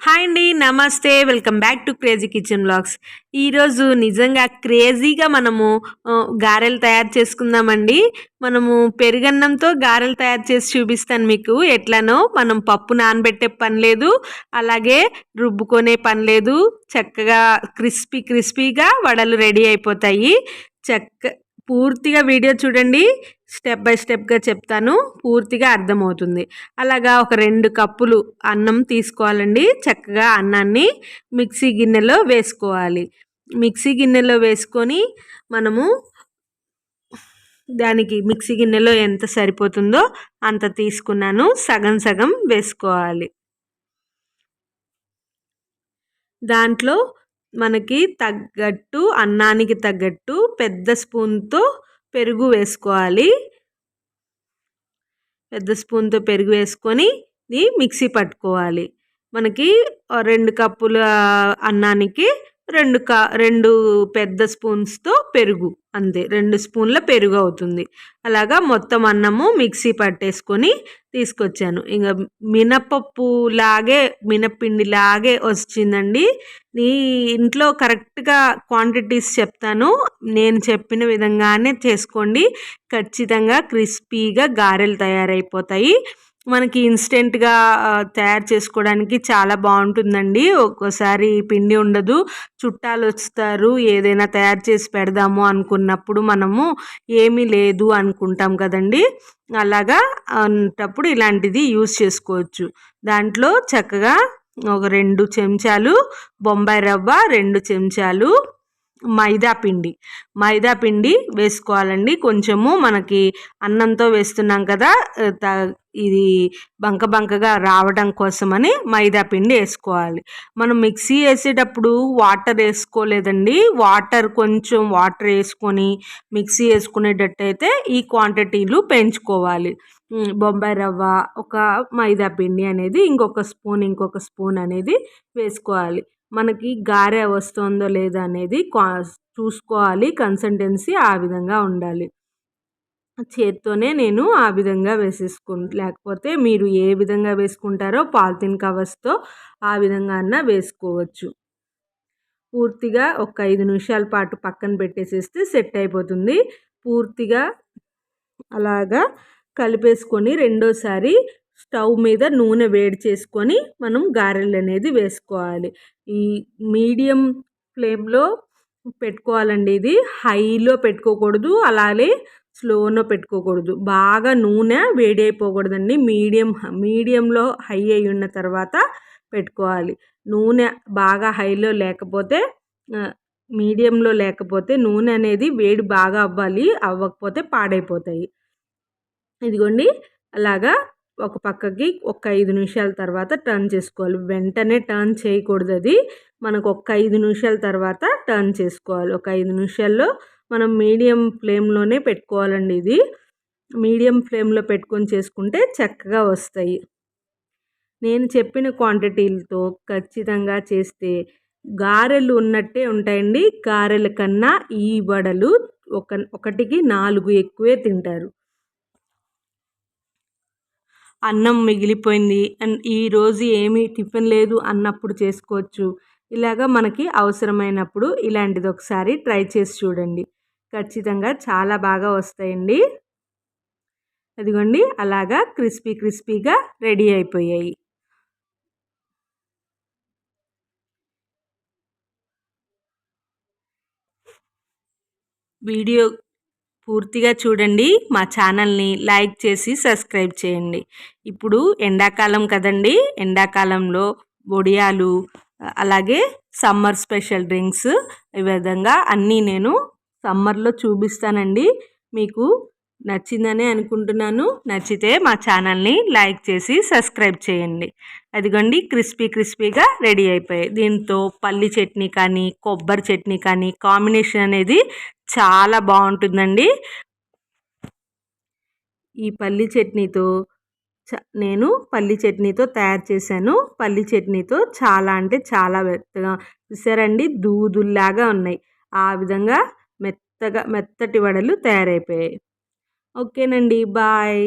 Hi అండి నమస్తే. Welcome back to crazy kitchen blogs ఈరోజు నిజంగా క్రేజీగా మనము గారెలు తయారు చేసుకుందామండి. మనము పెరుగన్నంతో గారెలు తయారు చేసి చూపిస్తాను మీకు. ఎట్లనో మనం పప్పు నానబెట్టే పని లేదు అలాగే రుబ్బుకొనే పని లేదు. చక్కగా క్రిస్పీ క్రిస్పీగా వడలు రెడీ అయిపోతాయి. చక్క పూర్తిగా వీడియో చూడండి స్టెప్ బై స్టెప్గా చెప్తాను పూర్తిగా అర్థమవుతుంది. అలాగా ఒక రెండు కప్పులు అన్నం తీసుకోవాలండి చక్కగా అన్నాన్ని మిక్సీ గిన్నెలో వేసుకోవాలి. మిక్సీ గిన్నెలో వేసుకొని మనము దానికి మిక్సీ గిన్నెలో ఎంత సరిపోతుందో అంత తీసుకున్నాను సగం సగం వేసుకోవాలి. దాంట్లో మనకి తగ్గట్టు అన్నానికి తగ్గట్టు పెద్ద స్పూన్తో పెరుగు వేసుకోవాలి. పెద్ద స్పూన్తో పెరుగు వేసుకొని మిక్సీ పట్టుకోవాలి. మనకి రెండు కప్పుల అన్నానికి రెండు కా రెండు పెద్ద స్పూన్స్తో పెరుగు అంతే. రెండు స్పూన్ల పెరుగు అవుతుంది. అలాగా మొత్తం అన్నము మిక్సీ పట్టేసుకొని తీసుకొచ్చాను. ఇంకా మినపప్పు లాగే మినపిండి లాగే వచ్చిందండి నీ ఇంట్లో కరెక్ట్గా క్వాంటిటీస్ చెప్తాను. నేను చెప్పిన విధంగానే చేసుకోండి. ఖచ్చితంగా క్రిస్పీగా గారెలు తయారైపోతాయి. మనకి ఇన్స్టెంట్గా తయారు చేసుకోవడానికి చాలా బాగుంటుందండి. ఒక్కోసారి పిండి ఉండదు. చుట్టాలు వస్తారు ఏదైనా తయారు చేసి పెడదాము అనుకున్నప్పుడు మనము ఏమీ లేదు అనుకుంటాం కదండి. అలాగా అంటప్పుడు ఇలాంటిది యూస్ చేసుకోవచ్చు. దాంట్లో చక్కగా ఒక రెండు చెంచాలు బొంబాయి రవ్వ రెండు చెంచాలు మైదా పిండి. మైదా పిండి వేసుకోవాలండి. కొంచెము మనకి అన్నంతో వేస్తున్నాం కదా ఇది బంక బంకగా రావడం కోసమని మైదా పిండి వేసుకోవాలి. మనం మిక్సీ వేసేటప్పుడు వాటర్ వేసుకోలేదండి. వాటర్ కొంచెం వాటర్ వేసుకొని మిక్సీ వేసుకునేటట్టయితే ఈ క్వాంటిటీలు పెంచుకోవాలి. బొంబాయి రవ్వ ఒక మైదా పిండి అనేది ఇంకొక స్పూన్ ఇంకొక స్పూన్ అనేది వేసుకోవాలి. మనకి గారె వస్తుందో లేదో అనేది చూసుకోవాలి కన్సిస్టెన్సీ ఆ విధంగా ఉండాలి. చేత్తోనే నేను ఆ విధంగా వేసేసుకు లేకపోతే మీరు ఏ విధంగా వేసుకుంటారో పాలిథిన్ కవర్స్తో ఆ విధంగా అన్న వేసుకోవచ్చు. పూర్తిగా ఒక ఐదు నిమిషాల పాటు పక్కన పెట్టేసేస్తే సెట్ అయిపోతుంది. పూర్తిగా అలాగా కలిపేసుకొని రెండోసారి స్టవ్ మీద నూనె వేడి చేసుకొని మనం గారెలు అనేది వేసుకోవాలి. ఈ మీడియం ఫ్లేమ్లో పెట్టుకోవాలండి ఇది. హైలో పెట్టుకోకూడదు అలాగే స్లోలో పెట్టుకోకూడదు. బాగా నూనె వేడి అయిపోకూడదండి మీడియం మీడియంలో హై అయి ఉన్న తర్వాత పెట్టుకోవాలి. నూనె బాగా హైలో లేకపోతే మీడియంలో లేకపోతే నూనె అనేది వేడి బాగా అవ్వాలి అవ్వకపోతే పాడైపోతాయి. ఇదిగోండి అలాగా ఒక పక్కకి ఒక ఐదు నిమిషాల తర్వాత టర్న్ చేసుకోవాలి. వెంటనే టర్న్ చేయకూడదు అది. మనకు ఒక ఐదు నిమిషాల తర్వాత టర్న్ చేసుకోవాలి. ఒక ఐదు నిమిషాల్లో మనం మీడియం ఫ్లేమ్లోనే పెట్టుకోవాలండి ఇది. మీడియం ఫ్లేమ్లో పెట్టుకొని చేసుకుంటే చక్కగా వస్తాయి. నేను చెప్పిన క్వాంటిటీలతో ఖచ్చితంగా చేస్తే గారెలు ఉన్నట్టే ఉంటాయండి. గారెల కన్నా ఈ వడలు ఒక ఒకటికి నాలుగు ఎక్కువే తింటారు. అన్నం మిగిలిపోయింది. అండ్ ఈరోజు ఏమీ టిఫిన్ లేదు అన్నప్పుడు చేసుకోవచ్చు. ఇలాగా మనకి అవసరమైనప్పుడు ఇలాంటిది ఒకసారి ట్రై చేసి చూడండి. ఖచ్చితంగా చాలా బాగా వస్తాయండి. అదిగోండి అలాగా క్రిస్పీ క్రిస్పీగా రెడీ అయిపోయాయి. వీడియో పూర్తిగా చూడండి మా ఛానల్ని లైక్ చేసి సబ్స్క్రైబ్ చేయండి. ఇప్పుడు ఎండాకాలం కదండి ఎండాకాలంలో వడియాలు అలాగే సమ్మర్ స్పెషల్ డ్రింక్స్ ఈ విధంగా అన్నీ నేను సమ్మర్లో చూపిస్తానండి. మీకు నచ్చిందని అనుకుంటున్నాను. నచ్చితే మా ఛానల్ని లైక్ చేసి సబ్స్క్రైబ్ చేయండి. అదిగోండి క్రిస్పీ క్రిస్పీగా రెడీ అయిపోయాయి. దీంతో పల్లి చట్నీ కానీ కొబ్బరి చట్నీ కానీ కాంబినేషన్ అనేది చాలా బాగుంటుందండి. ఈ పల్లి చట్నీతో నేను పల్లి చట్నీతో తయారు చేశాను. పల్లి చట్నీతో చాలా అంటే చాలా మెత్తగా చూసారండి? దూదుల్లాగా ఉన్నాయి. ఆ విధంగా మెత్తగా మెత్తటి వడలు తయారైపోయాయి. ఓకేనండి బాయ్.